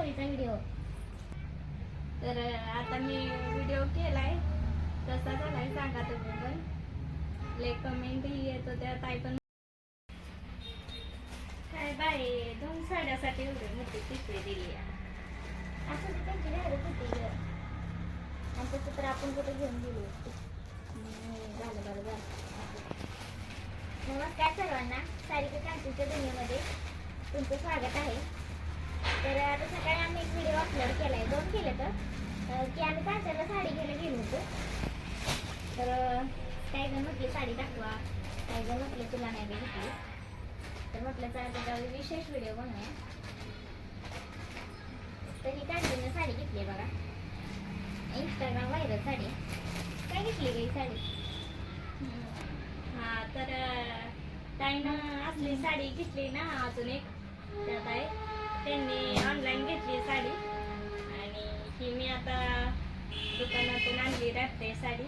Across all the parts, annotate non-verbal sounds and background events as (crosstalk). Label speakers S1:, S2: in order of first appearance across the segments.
S1: स्टोरीचा video
S2: तर आता मी video केलाय. कसा झालाय सांगा तुम्ही पण. ले कमेंटही येत होत्या ताई पण. काय बाय दोन साड्यासाठी एवढी मोठी पिशवी दिली आहे.
S1: असं त्यांची घरात होती आणि तसं तर आपण कुठे घेऊन गेलो झालं बरं झालं. नमस्कार सर्वांना सारिका कांतीच्या दुनियेमध्ये तुमचं स्वागत आहे. तर आता सकाळी आम्ही एक व्हिडिओ अपलोड केला आहे दोन केले तर. की आम्ही कांच्याला साडी घ्यायला गेलो होतो. तर काय जण म्हटली साडी दाखवा. काय जण म्हटले तुला नाही घेतली तर म्हटलं तर आता विशेष व्हिडिओ बनवूया. तर ही कांतीनं साडी घेतली आहे बघा. Instagram viral sari. काय घेतली गं साडी?
S2: हा तर ताईनं असली साडी घेतली ना अजून एक. त्यात आहे. त्यांनी ऑनलाईन घेतली साडी. आणि ही मी आता दुकानातून आणली राहते साडी.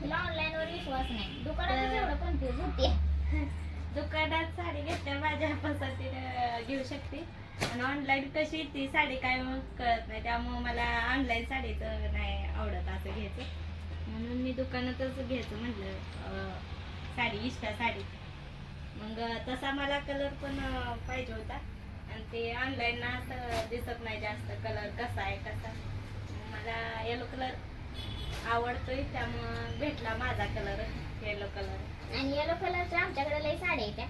S1: तिला ऑनलाईन वर विश्वास नाही. दुकानात एवढं कन्फ्युज होते. (laughs)
S2: दुकानात साडी घेतल्या माझ्या पसंतीने घेऊ शकते. आणि ऑनलाईन कशी ती साडी काय मग कळत नाही. त्यामुळे मला ऑनलाईन साडीचं नाही आवडत असं घ्यायचं. म्हणून मी दुकानातच घ्यायचं म्हटलं साडी इष्टा साडी. मग तसा मला कलर पण पाहिजे होता. आणि ते ऑनलाईन असं दिसत नाही जास्त कलर कसा आहे कसा मला येलो कलर आवडतोय त्यामुळं भेटला माझा कलर येलो कलर
S1: आणि येलो कलरच्या आमच्याकडे लई साड्या येत्या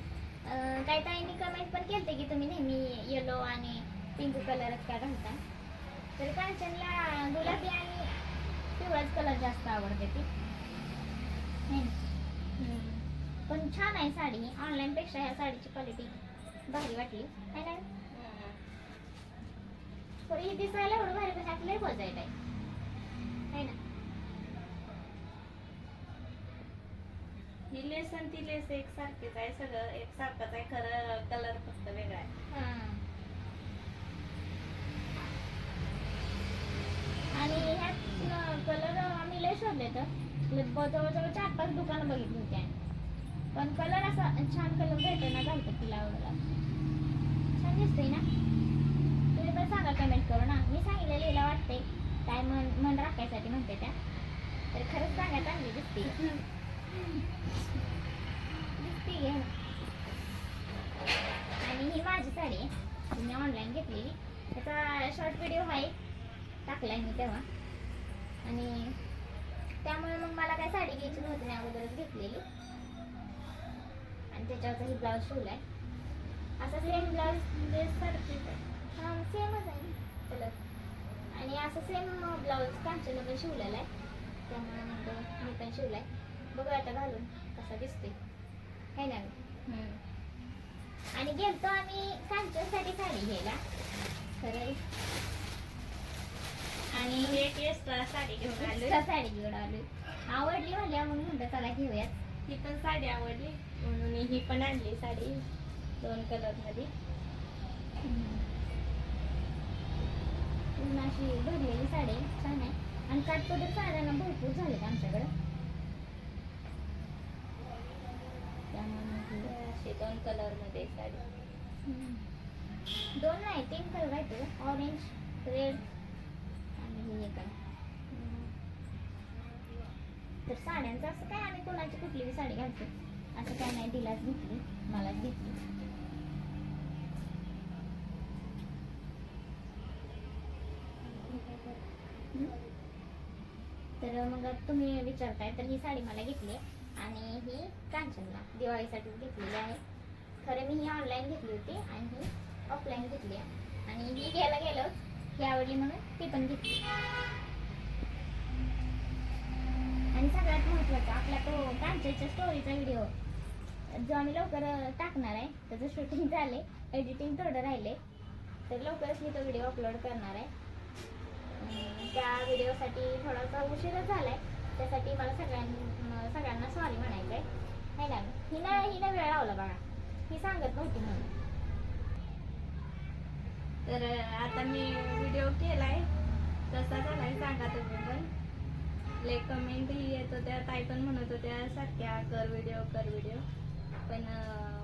S1: काही ताईंनी कमेंट पण केलते की तुम्ही नेहमी येलो आणि पिंक कलरच का घालता? तर कांचनला गुलाबी आणि पिवळाच कलर जास्त आवडते ती. पण छान आहे साडी. ऑनलाईन पेक्षा ह्या साडीची क्वालिटी भारी वाटली. है ना तर ही दिसायला एवढं भारी पण ह्यात लई बजायत आहे है ना?
S2: ही लेस आणि ती लेस एक सारखीच आहे सगळं. एक सारखंच आहे खरं कलर फक्त वेगळा आहे.
S1: हा. आणि ह्यात कलर आम्ही लय शोधले तर. जवळजवळ चार पाच दुकानं बघितली होती. पण कलर असा छान कलर भेटेना घालतात तिला आवडला छान दिसतंय ना? तुम्ही पण सांगा कमेंट करू ना मी सांगितलं हिला वाटते काय मन मन राखायसाठी म्हणते त्या. तर खरंच सांगा चांगली दिसते. दिसते घे आणि ही माझी साडी आहे. मी ऑनलाईन घेतलेली. त्याचा शॉर्ट व्हिडिओ आहे. टाकला मी तेव्हा. आणि त्यामुळे मग मला काय साडी घ्यायची नव्हती मी अगोदरच घेतलेली. आणि त्याच्यावरचा ही ब्लाऊज आहे असा सेम ब्लाऊज म्हणजे सारखीच आहे. हां सेमच आहे. कलर आणि असं सेम ब्लाऊज कांचन पण शिवलेला आहे. त्यामुळे मग मी पण शिवलाय. बघू आता घालून कसा दिसतोय. है ना. आणि गेलतो आम्ही कांचनसाठी साडी घ्यायला. खरं
S2: आणि एक एक्स्ट्रा साडी घेऊन आली
S1: एक्स्ट्रा साडी घेऊन आलोय. आवडली म्हणल्या म्हणून म्हणलं चला घेऊयात.
S2: ही पण साडी आवडली म्हणून ही पण आणली साडी. दोन कलरमध्ये.
S1: पूर्ण अशी भरलेली साडी छान आहे. आणि काठपदर साड्यांना भरपूर झालेत आमच्याकडं. त्यामुळे मग ही-
S2: दोन कलरमध्ये साडी.
S1: दोन नाही तीन कलर आहेत ऑरेंज रेड आणि हे एक तर साड्यांचं असं काय आम्ही कोणाची कुठली बी साडी घालतो असं काय नाही तिलाच घेतली. मलाच घेतली. तर मग तुम्ही विचारताय तर ही साडी मला घेतली आणि ही कांचनला दिवाळीसाठीच घेतलेली आहे. खरं मी ही ऑनलाईन घेतली होती आणि ही ऑफलाईन घेतली आहे. आणि ही घ्यायला गेलो ही आवडली म्हणून ती पण घेतली. आणि सगळ्यात महत्त्वाचा आपला तो कांचनच्या स्टोरीचा व्हिडिओ जो आम्ही लवकर टाकणार आहे. त्याचं शूटिंग झाले एडिटिंग थोडं राहिले तर लवकरच मी तो व्हिडिओ अपलोड करणार आहे. त्या व्हिडिओसाठी थोडासा उशीरच झाला आहे त्यासाठी मला सगळ्यां सगळ्यांना सॉरी म्हणायचं आहे नाही ना? हिना हिनं वेळ लावला बघा. ही सांगत नव्हती म्हणून.
S2: तर आता मी व्हिडिओ केलाय. झाला झालाय सांगा तुम्ही पण. ले कमेंटही येत होत्या ताई पण म्हणत होत्या सारख्या कर व्हिडिओ कर व्हिडिओ पण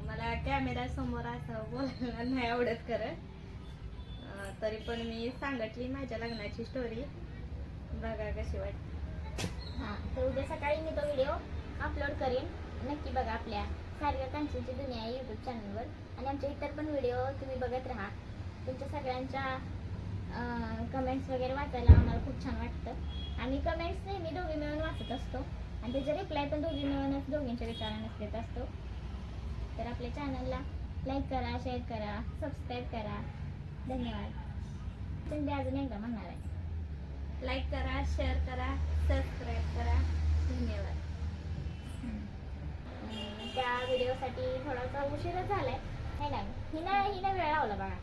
S2: मला कॅमेरा समोर असं बोलायला नाही आवडत खरं. तरी पण मी सांगितली माझ्या लग्नाची स्टोरी बघा कशी वाटते.
S1: हां तर उद्या सकाळी मी तो व्हिडिओ अपलोड करेन. नक्की बघा आपल्या सारख्या कांचनची दुनिया यूट्यूब चॅनलवर आणि आमचे इतर पण व्हिडिओ तुम्ही बघत राहा. तुमच्या सगळ्यांच्या कमेंट्स वगैरे वाचायला आम्हाला खूप छान वाटतं. आम्ही कमेंट्स नेहमी दोघी मिळून वाचत असतो. आणि त्याचे रिप्लाय पण दोघी मिळूनच दोघींच्या विचारानेच देत असतो. तर आपल्या चॅनलला लाईक करा शेअर करा सबस्क्राईब करा. धन्यवाद. चंदे अजून एकदा म्हणणार आहे.
S2: लाईक करा शेअर करा सबस्क्राईब करा. धन्यवाद.
S1: त्या व्हिडिओसाठी थोडासा उशीरच झालाय. है ना हिनं हिनं वेळ लावला बघा.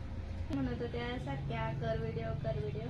S2: म्हणत होत्या सारख्या कर व्हिडिओ कर व्हिडिओ